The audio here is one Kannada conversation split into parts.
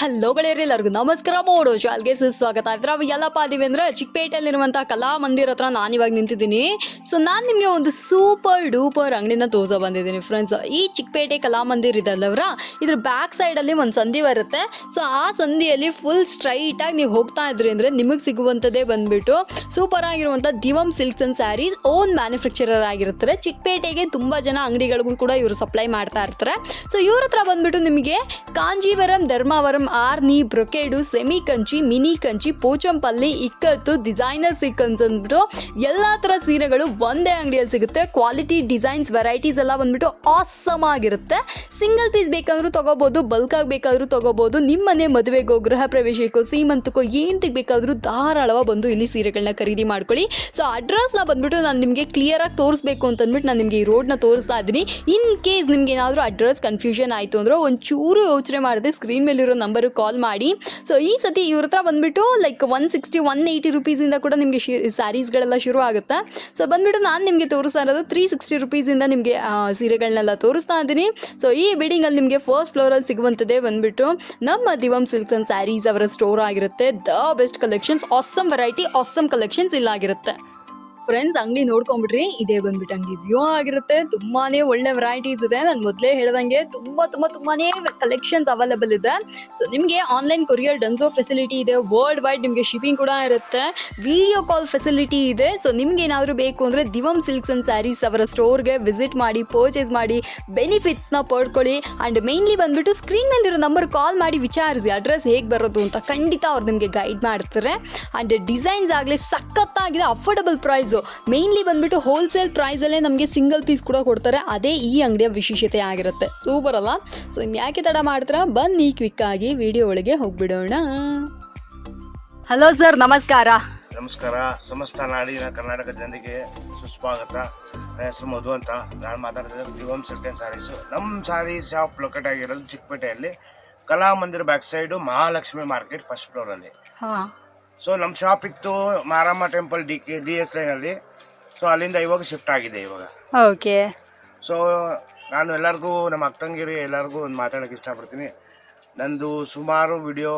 ಹಲೋ ಎಲ್ಲರಿಗೂ. ನಮಸ್ಕಾರ, ಮೋಡು ಶಾಲ್ಗೆ ಸುಸ್ವಾಗತ. ಇದ್ರ ಎಲ್ಲಪ್ಪ ಅದೀವಿ ಅಂದ್ರೆ ಚಿಕ್ಕಪೇಟೆಯಲ್ಲಿರುವಂಥ ಕಲಾ ಮಂದಿರ ಹತ್ರ ನಾನು ಇವಾಗ ನಿಂತಿದ್ದೀನಿ. ಸೊ ನಾನು ನಿಮಗೆ ಒಂದು ಸೂಪರ್ ಡೂಪರ್ ಅಂಗಡಿನ ತೋರಿಸೋ ಬಂದಿದ್ದೀನಿ ಫ್ರೆಂಡ್ಸ್ ಈ ಚಿಕ್ಕಪೇಟೆ ಕಲಾ ಮಂದಿರ ಇದಲ್ಲವ್ರ? ಇದ್ರ ಬ್ಯಾಕ್ ಸೈಡಲ್ಲಿ ಒಂದು ಸಂಧಿ ಬರುತ್ತೆ. ಸೊ ಆ ಸಂಧಿಯಲ್ಲಿ ಫುಲ್ ಸ್ಟ್ರೈಟಾಗಿ ನೀವು ಹೋಗ್ತಾ ಇದ್ರಿ ಅಂದರೆ ನಿಮಗೆ ಸಿಗುವಂಥದ್ದೇ ಬಂದ್ಬಿಟ್ಟು ಸೂಪರ್ ಆಗಿರುವಂಥ Divam silks and sarees own manufacturer ಆಗಿರ್ತಾರೆ. ಚಿಕ್ಕಪೇಟೆಗೆ ತುಂಬ ಜನ ಅಂಗಡಿಗಳಿಗೂ ಕೂಡ ಇವರು ಸಪ್ಲೈ ಮಾಡ್ತಾ ಇರ್ತಾರೆ. ಸೊ ಇವ್ರ ಹತ್ರ ಬಂದ್ಬಿಟ್ಟು ನಿಮಗೆ Kanjeevaram, Dharmavaram Arni, brocade, semi Kanchi, mini Kanchi, Pochampally, ikat, designer sequins ಅಂದ್ಬಿಟ್ಟು ಎಲ್ಲ ಥರ ಸೀರೆಗಳು ಒಂದೇ ಅಂಗಡಿಯಲ್ಲಿ ಸಿಗುತ್ತೆ. ಕ್ವಾಲಿಟಿ, ಡಿಸೈನ್ಸ್, ವೆರೈಟೀಸ್ ಎಲ್ಲ ಬಂದ್ಬಿಟ್ಟು ಆಸಮ್ ಆಗಿರುತ್ತೆ. ಸಿಂಗಲ್ ಪೀಸ್ ಬೇಕಂದ್ರೂ ತೊಗೋಬೋದು ಬಲ್ಕಾಗಿ ಬೇಕಾದರೂ ತೊಗೋಬೋದು. ನಿಮ್ಮನೆ ಮದುವೆಗೋ ಗೃಹ ಪ್ರವೇಶಕ್ಕೋ, ಸೀಮಂತಕ್ಕೋ ಏನಕ್ಕೆ ಬೇಕಾದರೂ ಧಾರಾಳವಾಗಿ ಬಂದು ಇಲ್ಲಿ ಸೀರೆಗಳನ್ನ ಖರೀದಿ ಮಾಡ್ಕೊಳ್ಳಿ. ಸೊ ಅಡ್ರೆಸ್ನ ಬಂದ್ಬಿಟ್ಟು ನಾನು ನಿಮಗೆ ಕ್ಲಿಯರಾಗಿ ತೋರಿಸ್ಬೇಕು ಅಂತ ಅಂದ್ಬಿಟ್ಟು ನಾನು ನಿಮಗೆ ಈ ರೋಡ್ನ ತೋರಿಸ್ತಾ ಇದ್ದೀನಿ. ಇನ್ ಕೇಸ್ ನಿಮ್ಗೆ ಏನಾದರೂ ಅಡ್ರೆಸ್ ಕನ್ಫ್ಯೂಷನ್ ಆಯಿತು ಅಂದರೆ ಒಂಚೂರು ಯೋಚನೆ ಮಾಡಿದೆ ಸ್ಕ್ರೀನ್ ಮೇಲಿರೋ ನಂಬರಿಗೆ ಕಾಲ್ ಮಾಡಿ. ಸೊ ಈ ಸತಿ ಇವ್ರ ಹತ್ರ ಬಂದ್ಬಿಟ್ಟು like one sixty one eighty ರುಪೀಸಿಂದ ಕೂಡ ನಿಮಗೆ ಶಿ ಸ್ಯಾರೀಸ್ಗಳೆಲ್ಲ ಶುರು ಆಗುತ್ತೆ. ಸೊ ಬಂದ್ಬಿಟ್ಟು ನಾನು ನಿಮಗೆ ತೋರಿಸ್ತಾ ಇರೋದು ತ್ರೀ ಸಿಕ್ಸ್ಟಿ ರುಪೀಸಿಂದ ನಿಮಗೆ ಸೀರೆಗಳನ್ನೆಲ್ಲ ತೋರಿಸ್ತಾ ಇದ್ದೀನಿ. ಸೊ ಈ ಬಿಲ್ಡಿಂಗಲ್ಲಿ ನಿಮಗೆ ಫಸ್ಟ್ ಫ್ಲೋರಲ್ಲಿ ಸಿಗುವಂಥದ್ದೇ ಬಂದ್ಬಿಟ್ಟು, ನಮ್ಮ ದಿವಮ್ ಸಿಲ್ಕ್ಸ್ ಆ್ಯಂಡ್ ಸ್ಯಾರೀಸ್ ಅವರ ಸ್ಟೋರ್ ಆಗಿರುತ್ತೆ. The best collections awesome variety awesome collections ಇಲ್ಲಾಗಿರುತ್ತೆ. Friends ಅಂಗಡಿ ನೋಡ್ಕೊಂಬಿಡ್ರಿ ಇದೇ ಬಂದ್ಬಿಟ್ಟು ಅಂಗಡಿ ವ್ಯೂ ಆಗಿರುತ್ತೆ. ತುಂಬಾನೇ ಒಳ್ಳೆ ವೆರೈಟೀಸ್ ಇದೆ. ನಾನು ಮೊದಲೇ ಹೇಳ್ದಂಗೆ ತುಂಬಾ ತುಂಬಾ, ತುಂಬಾನೇ ಕಲೆಕ್ಷನ್ಸ್ ಅವೈಲೇಬಲ್ ಇದೆ. ಸೊ ನಿಮಗೆ ಆನ್ಲೈನ್ ಕೊರಿಯರ್ ಡನ್ಸೋ ಫೆಸಿಲಿಟಿ ಇದೆ. ವರ್ಲ್ಡ್ ವೈಡ್ ನಿಮಗೆ ಶಿಪ್ಪಿಂಗ್ ಕೂಡ ಇರುತ್ತೆ. ವಿಡಿಯೋ ಕಾಲ್ ಫೆಸಿಲಿಟಿ ಇದೆ. ಸೊ ನಿಮ್ಗೆ ಏನಾದರೂ ಬೇಕು ಅಂದರೆ ದಿವಮ್ ಸಿಲ್ಕ್ಸ್ ಅಂಡ್ ಸ್ಯಾರೀಸ್ ಅವರ ಸ್ಟೋರ್ಗೆ ವಿಸಿಟ್ ಮಾಡಿ ಪರ್ಚೇಸ್ ಮಾಡಿ ಬೆನಿಫಿಟ್ಸ್ನ ಪಡ್ಕೊಳ್ಳಿ. ಆ್ಯಂಡ್ ಮೇನ್ಲಿ ಬಂದ್ಬಿಟ್ಟು ಸ್ಕ್ರೀನ್ ನಲ್ಲಿರೋ ನಂಬರ್ ಕಾಲ್ ಮಾಡಿ ವಿಚಾರಿಸಿ ಅಡ್ರೆಸ್ ಹೇಗೆ ಬರೋದು ಅಂತ ಖಂಡಿತ ಅವ್ರು ನಿಮಗೆ ಗೈಡ್ ಮಾಡ್ತಾರೆ. ಆ್ಯಂಡ್ ಡಿಸೈನ್ಸ್ ಆಗಲಿ ಸಖತ್ತಾಗಿದೆ ಅಫೋರ್ಡಬಲ್ ಪ್ರೈಸು ಮೇನ್ಲಿ ಬಂದ್ಬಿಟ್ಟು ಹೋಲ್ಸೇಲ್ ಪ್ರೈಸಲ್ಲೇ ನಮಗೆ ಸಿಂಗಲ್ ಪೀಸ್ ಕೂಡ ಕೊಡ್ತಾರೆ. ಅದೇ ಈ ಅಂಗಡಿಯ ವಿಶೇಷತೆ ಆಗಿರುತ್ತೆ. ಸೂಪರ್ ಅಲ್ಲ? ಸೊ ಇನ್ಯಾಕೆ ತಡ ಮಾಡ್ತೀರಾ? ಬನ್ನಿ ಕ್ವಿಕ್ ಆಗಿ ವಿಡಿಯೋ ಒಳಗೆ ಹೋಗ್ಬಿಡೋಣ. ಹಲೋ ಸರ್ ನಮಸ್ಕಾರ. ನಮಸ್ಕಾರ. ಸಮಸ್ತ ನಾಡಿನ ಕರ್ನಾಟಕ ಜನರಿಗೆ ಸುಸ್ವಾಗತ. ನನ್ನ ಹೆಸರು ಮಧು ಅಂತ. ನಾನು ಮಾತಾಡ್ತಿದ್ದೆ ದಿವಂ ಸಿಲ್ಕ್ ಸಾರೀಸು. ನಮ್ಮ ಸ್ಯಾರಿ ಶಾಪ್ ಲೊಕೇಟ್ ಆಗಿರೋದು ಚಿಕ್ಕಪೇಟೆಯಲ್ಲಿ. Kalamandira back side Mahalakshmi market first ಫ್ಲೋರಲ್ಲಿ ಹಾಂ. ಸೊ ನಮ್ಮ ಶಾಪ್ ಇತ್ತು Maramma temple D K D S ಲೈನಲ್ಲಿ ಸೊ ಅಲ್ಲಿಂದ ಇವಾಗ ಶಿಫ್ಟ್ ಆಗಿದೆ ಇವಾಗ. ಓಕೆ ಸೊ ನಾನು ಎಲ್ಲರಿಗೂ ನಮ್ಮ ಅಕ್ಕಂಗಿರಿ ಎಲ್ಲರಿಗೂ ಒಂದು ಮಾತಾಡೋಕ್ಕೆ ಇಷ್ಟಪಡ್ತೀನಿ. ನಂದು ಸುಮಾರು ವಿಡಿಯೋ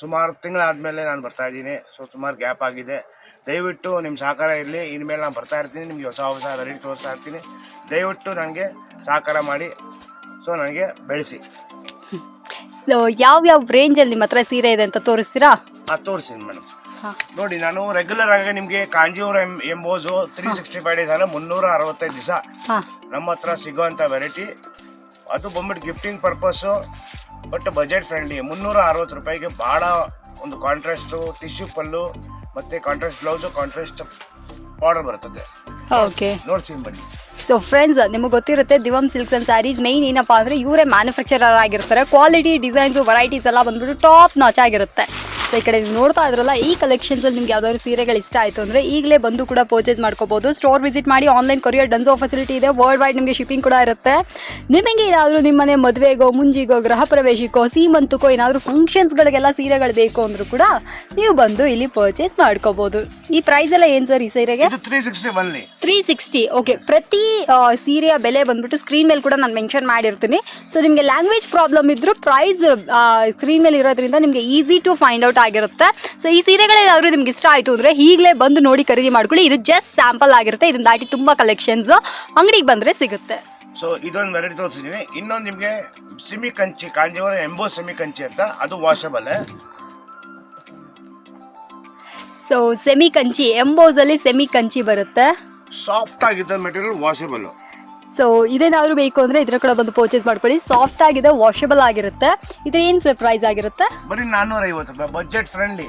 ಸುಮಾರು ತಿಂಗಳಾದಮೇಲೆ ನಾನು ಬರ್ತಾ ಇದ್ದೀನಿ. ಸೊ ಸುಮಾರು ಗ್ಯಾಪ್ ಆಗಿದೆ. ದಯವಿಟ್ಟು ನಿಮ್ಮ ಸಹಕಾರ ಇರಲಿ. ಇನ್ಮೇಲೆ ನಾನು ಬರ್ತಾ ಇರ್ತೀನಿ. ನಿಮಗೆ ಹೊಸ ಹೊಸ ರೆಡಿ ತೋರಿಸ್ತಾ ಇರ್ತೀನಿ. ದಯವಿಟ್ಟು ನನಗೆ ಸಹಕಾರ ಮಾಡಿ. ಸೊ ನನಗೆ ಬೆಳೆಸಿ. ಸೊ ಯಾವ ಯಾವ ರೇಂಜಲ್ಲಿ ನಿಮ್ಮ ಹತ್ರ ಸೀರೆ ಇದೆ ಅಂತ ತೋರಿಸ್ತೀರಾ? ಅದು ತೋರಿಸ್ತೀನಿ ಮೇಡಮ್ ಹಾಂ ನೋಡಿ ನಾನು ರೆಗ್ಯುಲರ್ ಆಗಿ ನಿಮಗೆ Kanjeevaram emboss three sixty five days ಅಲ್ಲ ಮುನ್ನೂರ ಅರವತ್ತೈದು ದಿವಸ. ನಮ್ಮ ಹತ್ರ ಸಿಗೋವಂಥ ವೆರೈಟಿ ಅದು ಬಂದ್ಬಿಟ್ಟು gifting purpose but budget friendly ಮುನ್ನೂರ ಅರವತ್ತು ರೂಪಾಯಿಗೆ ಭಾಳ ಒಂದು ಕಾಂಟ್ರಾಸ್ಟು ಟಿಶ್ಯೂ ಪಲ್ಲು ಮತ್ತು ಕಾಂಟ್ರಾಸ್ಟ್ ಬ್ಲೌಸು ಕಾಂಟ್ರಾಸ್ಟ್ ಆರ್ಡರ್ ಬರ್ತದೆ. ಓಕೆ ನೋಡ್ತೀನಿ ಬನ್ನಿ. ಸೊ ಫ್ರೆಂಡ್ಸ್ ನಿಮಗೆ ಗೊತ್ತಿರುತ್ತೆ Divam silks and sarees main ಏನಪ್ಪ ಅಂದರೆ ಇವರೇ ಮ್ಯಾನುಫ್ಯಾಕ್ಚರರ್ ಆಗಿರ್ತಾರೆ. ಕ್ವಾಲಿಟಿ ಡಿಸೈನ್ಸು ವೆರೈಟೀಸ್ ಎಲ್ಲ ಬಂದ್ಬಿಟ್ಟು ಟಾಪ್ ನಾಚ್ ಆಗಿರುತ್ತೆ. ಸೊ ಈ ಕಡೆ ನೀವು ನೋಡ್ತಾ ಇದ್ರಲ್ಲ ಈ ಕಲೆಕ್ಷನ್ಸಲ್ಲಿ ನಿಮ್ಗೆ ಯಾವ್ದಾದ್ರು ಸೀರೆಗಳು ಇಷ್ಟ ಆಯಿತು ಅಂದರೆ ಈಗಲೇ ಬಂದು ಕೂಡ ಪರ್ಚೇಸ್ ಮಾಡ್ಕೋಬೋದು. ಸ್ಟೋರ್ ವಿಸಿಟ್ ಮಾಡಿ ಆನ್ಲೈನ್ ಕೊರಿಯರ್ ಡನ್ಸೋ ಫೆಸಿಲಿಟಿ ಇದೆ. ವರ್ಲ್ಡ್ ವೈಡ್ ನಿಮಗೆ ಶಿಪ್ಪಿಂಗ್ ಕೂಡ ಇರುತ್ತೆ. ನಿಮಗೆ ಏನಾದರೂ ನಿಮ್ಮನೆ ಮದುವೆಗೋ ಮುಂಜಿಗೋ ಗೃಹ ಪ್ರವೇಶಕ್ಕೋ ಸೀಮಂತಕ್ಕೋ ಏನಾದರೂ ಫಂಕ್ಷನ್ಸ್ಗಳಿಗೆಲ್ಲ ಸೀರೆಗಳು ಬೇಕು ಅಂದರೂ ಕೂಡ ನೀವು ಬಂದು ಇಲ್ಲಿ ಪರ್ಚೇಸ್ ಮಾಡ್ಕೋಬೋದು. ಈ ಪ್ರೈಸ್ ಎಲ್ಲ ಏನು ಸರ್ ಈ ಸೀರೆಗೆ? ತ್ರೀ ಸಿಕ್ಸ್ಟಿ ಬನ್ನಿ. ತ್ರೀ ಸಿಕ್ಸ್ಟಿ ಓಕೆ ಪ್ರತಿ ಸೀರೆಯ ಬೆಲೆ ಬಂದ್ಬಿಟ್ಟು ಸ್ಕ್ರೀನ್ ಮೇಲೆ ಕೂಡ ನಾನು ಮೆನ್ಷನ್ ಮಾಡಿರ್ತೀನಿ. ಸೊ ನಿಮಗೆ ಲ್ಯಾಂಗ್ವೇಜ್ ಪ್ರಾಬ್ಲಮ್ ಇದ್ದರೂ ಪ್ರೈಸ್ ಸ್ಕ್ರೀನ್ ಮೇಲೆ ಇರೋದ್ರಿಂದ ನಿಮಗೆ ಈಸಿ ಟು ಫೈಂಡ್ ಔಟ್ ಆಗಿರುತ್ತೆ. ಸೊ ಈ ಸೀರೆಗಳು ಸೀರೆಗಳೇನಾದರೂ ನಿಮ್ಗೆ ಇಷ್ಟ ಆಯಿತು ಅಂದರೆ ಈಗಲೇ ಬಂದು ನೋಡಿ ಖರೀದಿ ಮಾಡ್ಕೊಳ್ಳಿ. ಇದು ಜಸ್ಟ್ ಸ್ಯಾಂಪಲ್ ಆಗಿರುತ್ತೆ. ಇದನ್ನ ದಾಟಿ ತುಂಬ ಕಲೆಕ್ಷನ್ಸ್ ಅಂಗಡಿಗೆ ಬಂದರೆ ಸಿಗುತ್ತೆ. ಸೊ ಇದೊಂದು ವೆರೈಟಿ ತೋರಿಸಿದ್ದೀನಿ ಇನ್ನೊಂದು ನಿಮಗೆ ಸಿಮಿ ಕಂಚಿ ಕಾಂಜೀವರ ಎಂಬೋ ಸಿಮಿ ಕಂಚಿ ಅಂತ. ಅದು ವಾಷಬಲ್ ಸೊ ಸೆಮಿ ಕಂಚಿ ಎಂಬೋಸಲ್ಲಿ ಸೆಮಿ ಕಂಚಿ ಬರುತ್ತೆ. ಸಾಫ್ಟ್ ಆಗಿದ್ದ ಮೆಟೀರಿಯಲ್ ವಾಷಬಲ್ ಸೊ ಇದೇನಾದರೂ ಬೇಕು ಅಂದರೆ ಇದರ ಕಡೆ ಬಂದು ಪರ್ಚೇಸ್ ಮಾಡ್ಕೊಳ್ಳಿ. ಸಾಫ್ಟ್ ಆಗಿದೆ ವಾಷಬಲ್ ಆಗಿರುತ್ತೆ. ಇದು ಏನು ಸರ್ ಪ್ರೈಸ್ ಆಗಿರುತ್ತೆ? ಬರೀ ನಾನ್ನೂರ ಐವತ್ತು ರೂಪಾಯಿ ಬಜೆಟ್ ಫ್ರೆಂಡ್ಲಿ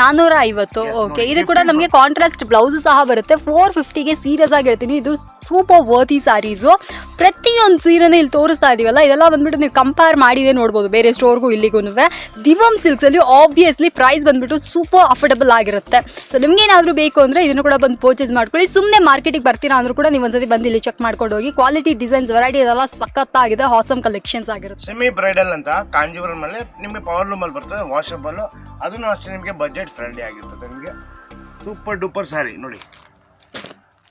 ನಾನೂರ ಐವತ್ತು ಓಕೆ ಇದು ಕೂಡ ನಮಗೆ ಕಾಂಟ್ರಾಕ್ಟ್ ಬ್ಲೌಸ್ ಸಹ ಬರುತ್ತೆ. ಫೋರ್ ಫಿಫ್ಟಿಗೆ ಸೀರಿಯಸ್ ಆಗಿ ಹೇಳ್ತೀನಿ. ಇದು ಸೂಪರ್ ವರ್ತಿ ಸ್ಯಾರೀಸು ಪ್ರತಿಯೊಂದು ಸೀರೆನೇ ಇಲ್ಲಿ ತೋರಿಸ್ತಾ ಇದೀವಲ್ಲ, ಇದೆಲ್ಲ ಬಂದ್ಬಿಟ್ಟು ನೀವು ಕಂಪೇರ್ ಮಾಡಿದೇ ನೋಡ್ಬೋದು, ಬೇರೆ ಸ್ಟೋರ್ಗೂ ಇಲ್ಲಿಗೂ ದಿವಮ್ ಸಿಲ್ಕ್ಸಲ್ಲಿ ಆಬ್ವಿಯಸ್ಲಿ ಪ್ರೈಸ್ ಬಂದ್ಬಿಟ್ಟು ಸೂಪರ್ ಅಫೋರ್ಡಬಲ್ ಆಗಿರುತ್ತೆ. ಸೊ ನಿಮ್ಗೆ ಏನಾದರೂ ಬೇಕು ಅಂದರೆ ಇದನ್ನು ಕೂಡ ಬಂದು ಪರ್ಚೇಸ್ ಮಾಡ್ಕೊಳ್ಳಿ. ಸುಮ್ಮನೆ ಮಾರ್ಕೆಟಿಗೆ ಬರ್ತೀರಾ ಅಂದ್ರೂ ಕೂಡ ನೀವು ಒಂದ್ಸತಿ ಬಂದು ಇಲ್ಲಿ ಚೆಕ್ ಮಾಡ್ಕೊಂಡು ಹೋಗಿ. ಕ್ವಾಲಿಟಿ ಡಿಸೈನ್ಸ್ ವೆರೈಟಿ ಇದೆಲ್ಲ ಸಖತ್ತಾಗಿದೆ ಹಾಸಮ್ ಕಲೆಕ್ಷನ್ಸ್ ಆಗಿರುತ್ತೆ. ಸೆಮಿ ಬ್ರೈಡಲ್ ಅಂತ ಕಾಂಜೀವರಂ ನಿಮಗೆ ಪವರ್ ಲೂಮಲ್ಲಿ ಬರ್ತದೆ ವಾಷಬಲ್ ಅದನ್ನು ಅಷ್ಟೇ ನಿಮಗೆ ಬಜೆಟ್ ಫ್ರೆಂಡ್ಲಿ ಆಗಿರ್ತದೆ ನಿಮಗೆ. ಸೂಪರ್ ಡೂಪರ್ ಸ್ಯಾರಿ ನೋಡಿ.